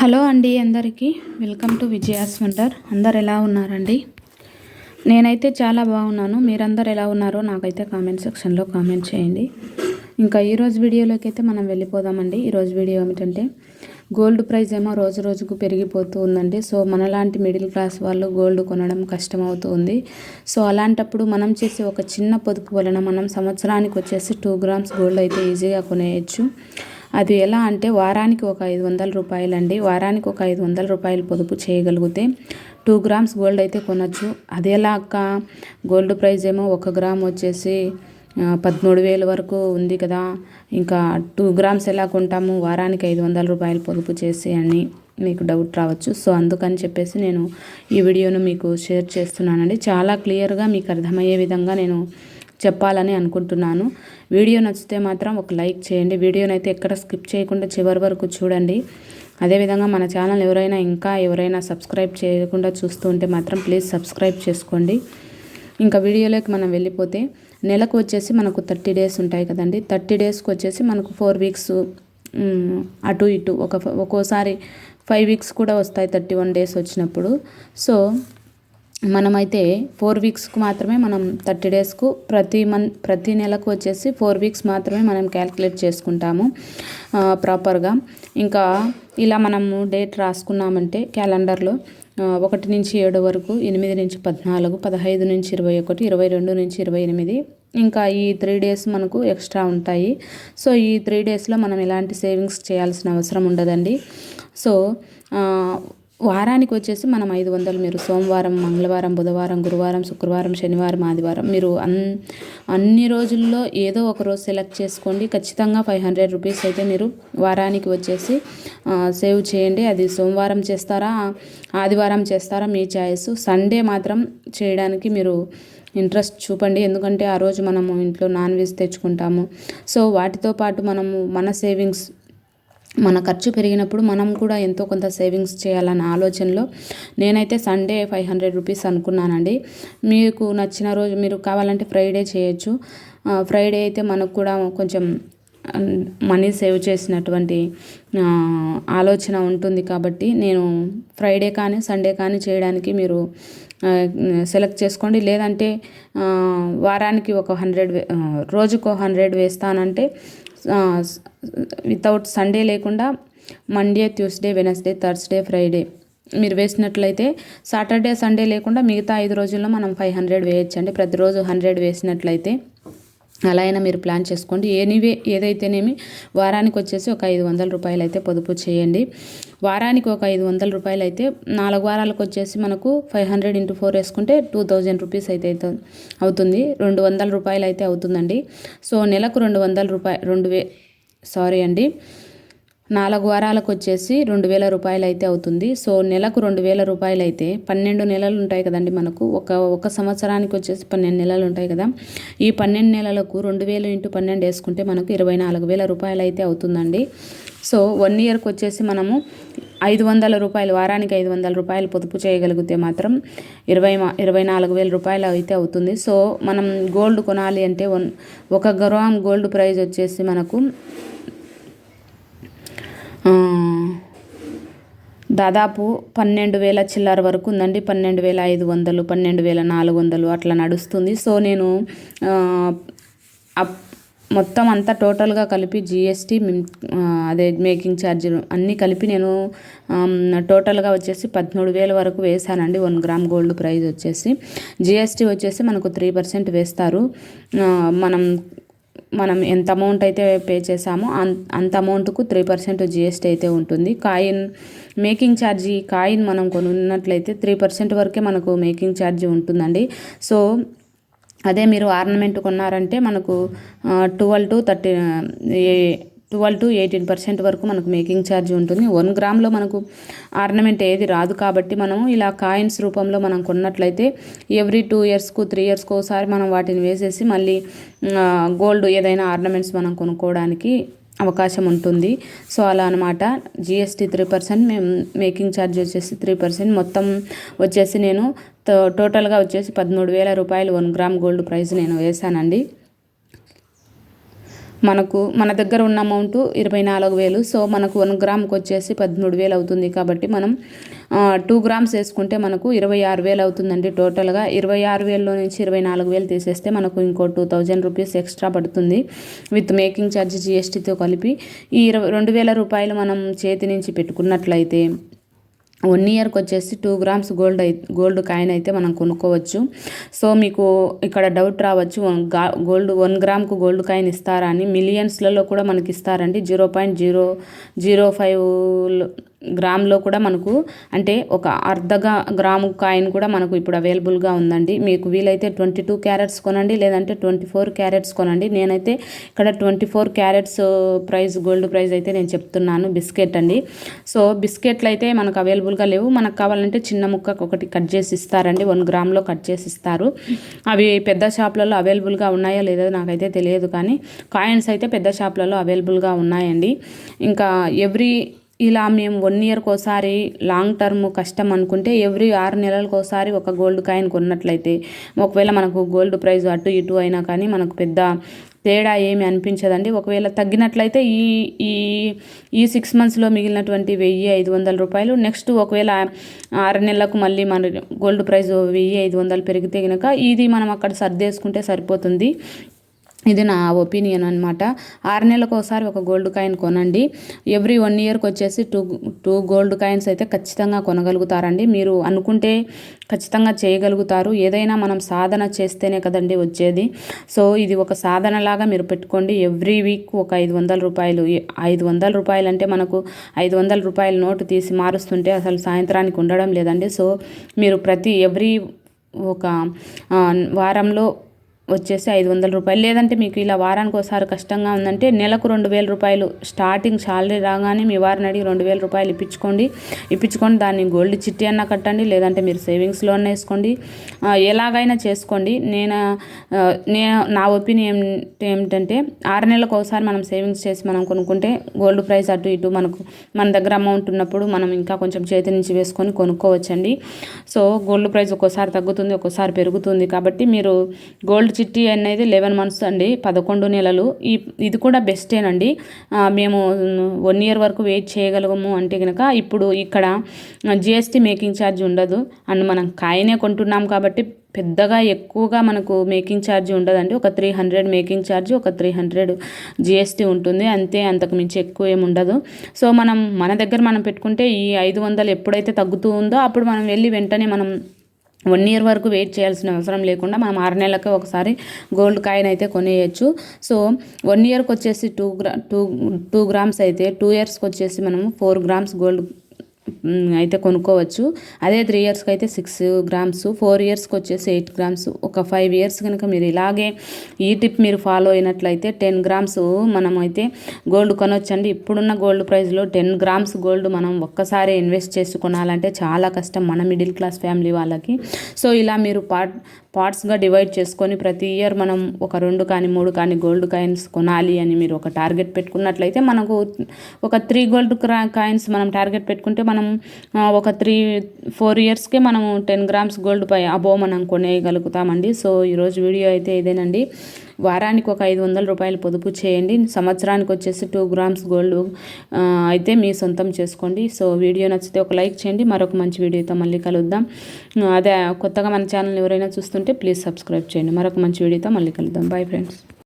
Hello అండి అందరికీ. Welcome to Vijaya's wonder. అందరు ఎలా ఉన్నారండి? నేనైతే చాలా బాగున్నాను. మీరందరు ఎలా ఉన్నారో నాకైతే కామెంట్ సెక్షన్లో కామెంట్ చేయండి. ఇంకా ఈరోజు వీడియోలోకి అయితే మనం వెళ్ళిపోదామండి. ఈరోజు వీడియో ఏమిటంటే గోల్డ్ ప్రైస్ ఏమో రోజు రోజుకు పెరిగిపోతూ ఉందండి. సో మనలాంటి మిడిల్ క్లాస్ వాళ్ళు గోల్డ్ కొనడం కష్టమవుతూ ఉంది. సో అలాంటప్పుడు మనం చేసే ఒక చిన్న పొదుపు వలన మనం సంవత్సరానికి వచ్చేసి టూ గ్రామ్స్ గోల్డ్ అయితే ఈజీగా కొనేయచ్చు. అది ఎలా అంటే వారానికి ఒక ఐదు వందల రూపాయలు అండి వారానికి ఒక ఐదు వందల రూపాయలు పొదుపు చేయగలిగితే టూ గ్రామ్స్ గోల్డ్ అయితే కొనచ్చు. అది ఎలా అక్క? గోల్డ్ ప్రైస్ ఏమో ఒక గ్రామ్ వచ్చేసి పదమూడు వేల వరకు ఉంది కదా. ఇంకా టూ గ్రామ్స్ ఎలా కొంటాము? వారానికి ఐదు వందల రూపాయలు పొదుపు చేసి అని మీకు డౌట్ రావచ్చు. సో అందుకని చెప్పేసి నేను ఈ వీడియోను మీకు షేర్ చేస్తున్నానండి. చాలా క్లియర్గా మీకు అర్థమయ్యే విధంగా నేను చెప్పాలని అనుకుంటున్నాను. వీడియో నచ్చితే మాత్రం ఒక లైక్ చేయండి. వీడియోనైతే ఎక్కడ స్కిప్ చేయకుండా చివరి వరకు చూడండి. అదేవిధంగా మన ఛానల్ ఎవరైనా ఇంకా ఎవరైనా సబ్స్క్రైబ్ చేయకుండా చూస్తూ ఉంటే మాత్రం ప్లీజ్ సబ్స్క్రైబ్ చేసుకోండి. ఇంకా వీడియోలోకి మనం వెళ్ళిపోతే నెలకు వచ్చేసి మనకు థర్టీ డేస్ ఉంటాయి కదండి. థర్టీ డేస్కి వచ్చేసి మనకు ఫోర్ వీక్స్ అటు ఇటు ఒక ఒక్కోసారి ఫైవ్ వీక్స్ కూడా వస్తాయి థర్టీ వన్ డేస్ వచ్చినప్పుడు. సో మనమైతే ఫోర్ వీక్స్కు మాత్రమే మనం థర్టీ డేస్కు ప్రతి మంత్ ప్రతి నెలకు వచ్చేసి ఫోర్ వీక్స్ మాత్రమే మనం క్యాల్కులేట్ చేసుకుంటాము ప్రాపర్గా. ఇంకా ఇలా మనము డేట్ రాసుకున్నామంటే క్యాలెండర్లో ఒకటి నుంచి ఏడు వరకు ఎనిమిది నుంచి పద్నాలుగు పదహైదు నుంచి ఇరవై ఒకటి ఇరవై రెండు నుంచి ఇరవై ఎనిమిది. ఇంకా ఈ త్రీ డేస్ మనకు ఎక్స్ట్రా ఉంటాయి. సో ఈ త్రీ డేస్లో మనం ఎలాంటి సేవింగ్స్ చేయాల్సిన అవసరం ఉండదండి. సో వారానికి వచ్చేసి మనం ఐదు వందలు మీరు సోమవారం మంగళవారం బుధవారం గురువారం శుక్రవారం శనివారం ఆదివారం మీరు అన్ అన్ని రోజుల్లో ఏదో ఒక రోజు సెలెక్ట్ చేసుకోండి. ఖచ్చితంగా ఫైవ్ హండ్రెడ్ రూపీస్ అయితే మీరు వారానికి వచ్చేసి సేవ్ చేయండి. అది సోమవారం చేస్తారా ఆదివారం చేస్తారా మీ చాయిస్. సండే మాత్రం చేయడానికి మీరు ఇంట్రెస్ట్ చూపండి. ఎందుకంటే ఆ రోజు మనము ఇంట్లో నాన్ వెజ్ తెచ్చుకుంటాము. సో వాటితో పాటు మనము మన సేవింగ్స్ మన ఖర్చు పెరిగినప్పుడు మనం కూడా ఎంతో కొంత సేవింగ్స్ చేయాలన్న ఆలోచనలో నేనైతే సండే ఫైవ్ హండ్రెడ్ రూపీస్ అనుకున్నానండి. మీకు నచ్చిన రోజు మీరు కావాలంటే ఫ్రైడే చేయొచ్చు. ఫ్రైడే అయితే మనకు కూడా కొంచెం మనీ సేవ్ చేసినటువంటి ఆలోచన ఉంటుంది కాబట్టి నేను ఫ్రైడే కానీ సండే కానీ చేయడానికి మీరు సెలెక్ట్ చేసుకోండి. లేదంటే వారానికి ఒక హండ్రెడ్ రోజుకు హండ్రెడ్ వేస్తానంటే వితౌట్ సండే లేకుండా Monday Tuesday Wednesday Thursday Friday మీరు వేసినట్లయితే సాటర్డే సండే లేకుండా మిగతా ఐదు రోజుల్లో మనం ఫైవ్ హండ్రెడ్ వేయచ్చండి. ప్రతిరోజు హండ్రెడ్ వేసినట్లయితే అలా అయినా మీరు ప్లాన్ చేసుకోండి. ఎనీవే ఏదైతేనేమి వారానికి వచ్చేసి ఒక ఐదు వందల రూపాయలు అయితే పొదుపు చేయండి. వారానికి ఒక ఐదు వందల రూపాయలు అయితే నాలుగు వారాలకు వచ్చేసి మనకు ఫైవ్ హండ్రెడ్ ఇంటూ ఫోర్ వేసుకుంటే టూ థౌజండ్ రూపీస్ అయితే అవుతుంది. రెండు వందల రూపాయలు అయితే అవుతుందండి. సో నెలకు రెండు వందల రూపాయ రెండు వే సారీ అండి. నాలుగు వారాలకు వచ్చేసి రెండు వేల రూపాయలు అయితే అవుతుంది. సో నెలకు రెండు వేల రూపాయలు అయితే పన్నెండు నెలలు ఉంటాయి కదండి మనకు. ఒక ఒక సంవత్సరానికి వచ్చేసి పన్నెండు నెలలు ఉంటాయి కదా. ఈ పన్నెండు నెలలకు రెండు వేలు ఇంటూ పన్నెండు వేసుకుంటే మనకు ఇరవై నాలుగు వేల రూపాయలు అయితే అవుతుందండి. సో వన్ ఇయర్కి వచ్చేసి మనము ఐదు వందల రూపాయలు వారానికి ఐదు వందల రూపాయలు పొదుపు చేయగలిగితే మాత్రం ఇరవై ఇరవై నాలుగు వేల రూపాయలు అయితే అవుతుంది. సో మనం గోల్డ్ కొనాలి అంటే వన్ ఒక గ్రామ్ గోల్డ్ ప్రైజ్ వచ్చేసి మనకు దాదాపు పన్నెండు వేల చిల్లర వరకు ఉందండి. పన్నెండు వేల ఐదు వందలు పన్నెండు వేల నాలుగు వందలు అట్లా నడుస్తుంది. సో నేను మొత్తం అంతా టోటల్గా కలిపి జిఎస్టీ అదే మేకింగ్ ఛార్జీలు అన్నీ కలిపి నేను టోటల్గా వచ్చేసి పదమూడు వేల వరకు వేసానండి. వన్ గ్రామ్ గోల్డ్ ప్రైజ్ వచ్చేసి. జిఎస్టీ వచ్చేసి మనకు త్రీ పర్సెంట్ వేస్తారు. మనం మనం ఎంత అమౌంట్ అయితే పే చేసామో అంత అమౌంట్కు త్రీ పర్సెంట్ జిఎస్టీ అయితే ఉంటుంది. కాయిన్ మేకింగ్ ఛార్జీ కాయిన్ మనం కొనున్నట్లయితే త్రీ పర్సెంట్ వరకే మనకు మేకింగ్ ఛార్జీ ఉంటుందండి. సో అదే మీరు ఆర్నమెంట్ కొన్నారంటే మనకు twelve to thirty twelve to eighteen percent వరకు మనకు మేకింగ్ ఛార్జ్ ఉంటుంది. వన్ గ్రామ్లో మనకు ఆర్నమెంట్ ఏది రాదు కాబట్టి మనము ఇలా కాయిన్స్ రూపంలో మనం కొన్నట్లయితే ఎవ్రీ టూ ఇయర్స్కు త్రీ ఇయర్స్కు ఒకసారి మనం వాటిని వేసేసి మళ్ళీ గోల్డ్ ఏదైనా ఆర్నమెంట్స్ మనం కొనుక్కోవడానికి అవకాశం ఉంటుంది. సో అలా అనమాట జిఎస్టీ త్రీ పర్సెంట్ మేము మేకింగ్ ఛార్జ్ వచ్చేసి త్రీ పర్సెంట్. మొత్తం వచ్చేసి నేను టోటల్గా వచ్చేసి పదమూడు వేల రూపాయలు వన్ గ్రామ్ గోల్డ్ ప్రైస్ నేను వేశానండి. మనకు మన దగ్గర ఉన్న అమౌంట్ ఇరవై నాలుగు వేలు. సో మనకు వన్ గ్రామ్కి వచ్చేసి పదమూడు వేలు అవుతుంది కాబట్టి మనం టూ గ్రామ్స్ వేసుకుంటే మనకు ఇరవై ఆరు వేలు అవుతుందండి టోటల్గా ఇరవై ఆరు వేలలో నుంచి ఇరవై నాలుగు వేలు తీసేస్తే మనకు ఇంకో టూ థౌజండ్ రూపీస్ ఎక్స్ట్రా పడుతుంది విత్ మేకింగ్ ఛార్జ్ జిఎస్టీతో కలిపి. ఈ ఇరవై రెండు వేల రూపాయలు మనం చేతి నుంచి పెట్టుకున్నట్లయితే వన్ ఇయర్కి వచ్చేసి టూ గ్రామ్స్ గోల్డ్ అయితే గోల్డ్ కాయిన్ అయితే మనం కొనుక్కోవచ్చు. సో మీకు ఇక్కడ డౌట్ రావచ్చు గోల్డ్ వన్ గ్రామ్కు గోల్డ్ కాయిన్ ఇస్తారా అని. మిలియన్స్లలో కూడా మనకి ఇస్తారండి. Zero point zero zero five గ్రామ్లో కూడా మనకు అంటే ఒక అర్ధ గ్రాము కాయిన్ కూడా మనకు ఇప్పుడు అవైలబుల్గా ఉందండి. మీకు వీలైతే ట్వంటీ టూ క్యారెట్స్ కొనండి లేదంటే ట్వంటీ ఫోర్ క్యారెట్స్ కొనండి. నేనైతే ఇక్కడ twenty four carats price gold price అయితే నేను చెప్తున్నాను బిస్కెట్ అండి. సో బిస్కెట్లు అయితే మనకు అవైలబుల్గా లేవు. మనకు కావాలంటే చిన్న ముక్క ఒకటి కట్ చేసి ఇస్తారండి. వన్ గ్రామ్లో కట్ చేసి ఇస్తారు. అవి పెద్ద షాప్లలో అవైలబుల్గా ఉన్నాయో లేదో నాకైతే తెలియదు కానీ కాయిన్స్ అయితే పెద్ద షాప్లలో అవైలబుల్గా ఉన్నాయండి. ఇంకా ఎవ్రీ ఇలా మేము వన్ ఇయర్కి ఒకసారి లాంగ్ టర్మ్ కష్టం అనుకుంటే ఎవ్రీ ఆరు నెలలకు ఒకసారి ఒక గోల్డ్ కాయిన్ కొన్నట్లయితే ఒకవేళ మనకు గోల్డ్ ప్రైస్ అటు ఇటు అయినా కానీ మనకు పెద్ద తేడా ఏమి అనిపించదండి. ఒకవేళ తగ్గినట్లయితే ఈ ఈ ఈ సిక్స్ మంత్స్లో మిగిలినటువంటి వెయ్యి ఐదు వందల రూపాయలు నెక్స్ట్ ఒకవేళ ఆరు నెలలకు మళ్ళీ మన గోల్డ్ ప్రైస్ వెయ్యి ఐదు వందలు పెరిగితే కనుక ఇది మనం అక్కడ సర్దేసుకుంటే సరిపోతుంది. ఇది నా ఒపీనియన్ అనమాట ఆరు నెలలకు ఒకసారి ఒక గోల్డ్ కాయిన్ కొనండి. ఎవ్రీ వన్ ఇయర్కి వచ్చేసి టూ టూ గోల్డ్ కాయిన్స్ అయితే ఖచ్చితంగా కొనగలుగుతారండి. మీరు అనుకుంటే ఖచ్చితంగా చేయగలుగుతారు. ఏదైనా మనం సాధన చేస్తేనే కదండి వచ్చేది. సో ఇది ఒక సాధనలాగా మీరు పెట్టుకోండి. ఎవ్రీ వీక్ ఒక ఐదు వందల రూపాయలు ఐదు వందల రూపాయలు అంటే మనకు ఐదు వందల రూపాయల నోటు తీసి మారుస్తుంటే అసలు సాయంత్రానికి ఉండడం లేదండి. సో మీరు ప్రతి ఎవ్రీ ఒక వారంలో వచ్చేసి ఐదు వందల రూపాయలు. లేదంటే మీకు ఇలా వారానికి ఒకసారి కష్టంగా ఉందంటే నెలకు రెండు వేల రూపాయలు. స్టార్టింగ్ శాలరీ రాగానే మీ వారిని అడిగి రెండు వేల రూపాయలు ఇప్పించుకోండి. ఇప్పించుకొని దాన్ని గోల్డ్ చిట్టి అన్న కట్టండి లేదంటే మీరు సేవింగ్స్ లోన్ వేసుకోండి. ఎలాగైనా చేసుకోండి. నేను నేను నా ఒపీనియన్ ఏమిటంటే ఆరు నెలలకు ఒకసారి మనం సేవింగ్స్ చేసి మనం కొనుక్కుంటే గోల్డ్ ప్రైస్ అటు ఇటు మనకు మన దగ్గర అమౌంట్ ఉన్నప్పుడు మనం ఇంకా కొంచెం చేతి నుంచి వేసుకొని కొనుక్కోవచ్చండి. సో గోల్డ్ ప్రైస్ ఒక్కోసారి తగ్గుతుంది ఒక్కోసారి పెరుగుతుంది. కాబట్టి మీరు గోల్డ్ చిట్టి అనేది లెవెన్ మంత్స్ అండి పదకొండు నెలలు. ఈ ఇది కూడా బెస్టేనండి. మేము వన్ ఇయర్ వరకు వెయిట్ చేయగలము అంటే కనుక ఇప్పుడు ఇక్కడ జిఎస్టీ మేకింగ్ ఛార్జ్ ఉండదు. అండ్ మనం కాయనే కొంటున్నాం కాబట్టి పెద్దగా ఎక్కువగా మనకు మేకింగ్ ఛార్జ్ ఉండదండి. ఒక త్రీ హండ్రెడ్ మేకింగ్ ఛార్జ్ ఒక త్రీ హండ్రెడ్ జిఎస్టీ ఉంటుంది. అంతే అంతకు మించి ఎక్కువ ఏమి ఉండదు. సో మనం మన దగ్గర మనం పెట్టుకుంటే ఈ ఐదు వందలు ఎప్పుడైతే తగ్గుతూ ఉందో అప్పుడు మనం వెళ్ళి వెంటనే మనం వన్ ఇయర్ వరకు వెయిట్ చేయాల్సిన అవసరం లేకుండా మనం ఆరు నెలలకి ఒకసారి గోల్డ్ కాయిన్ అయితే కొనేయచ్చు. సో వన్ ఇయర్కి వచ్చేసి two gram two two grams అయితే టూ ఇయర్స్కి వచ్చేసి మనము ఫోర్ గ్రామ్స్ గోల్డ్ అయితే కొనుక్కోవచ్చు. అదే త్రీ ఇయర్స్కి అయితే సిక్స్ గ్రామ్స్ ఫోర్ ఇయర్స్కి వచ్చేసి ఎయిట్ గ్రామ్స్ ఒక ఫైవ్ ఇయర్స్ కనుక మీరు ఇలాగే ఈ టిప్ మీరు ఫాలో అయినట్లయితే టెన్ గ్రామ్స్ మనం అయితే గోల్డ్ కొనొచ్చండి. ఇప్పుడున్న గోల్డ్ ప్రైస్లో టెన్ గ్రామ్స్ గోల్డ్ మనం ఒక్కసారి ఇన్వెస్ట్ చేసి కొనాలంటే చాలా కష్టం మన మిడిల్ క్లాస్ ఫ్యామిలీ వాళ్ళకి. సో ఇలా మీరు పార్ట్ పార్ట్స్గా డివైడ్ చేసుకొని ప్రతి ఇయర్ మనం ఒక రెండు కానీ మూడు కానీ గోల్డ్ కాయిన్స్ కొనాలి అని మీరు ఒక టార్గెట్ పెట్టుకున్నట్లయితే మనకు ఒక త్రీ గోల్డ్ కాయిన్స్ మనం టార్గెట్ పెట్టుకుంటే మనం ఒక త్రీ ఫోర్ ఇయర్స్కే మనము టెన్ గ్రామ్స్ గోల్డ్ పై అబో మనం కొనేయగలుగుతామండి. సో ఈరోజు వీడియో అయితే ఇదేనండి. వారానికి ఒక ఐదు వందల రూపాయలు పొదుపు చేయండి. సంవత్సరానికి వచ్చేసి టూ గ్రామ్స్ గోల్డ్ అయితే మీ సొంతం చేసుకోండి. సో వీడియో నచ్చితే ఒక లైక్ చేయండి. మరొక మంచి వీడియోతో మళ్ళీ కలుద్దాం. అదే కొత్తగా మన ఛానల్ ఎవరైనా చూస్తుంటే ప్లీజ్ సబ్స్క్రైబ్ చేయండి. మరొక మంచి వీడియోతో మళ్ళీ కలుద్దాం. Bye friends.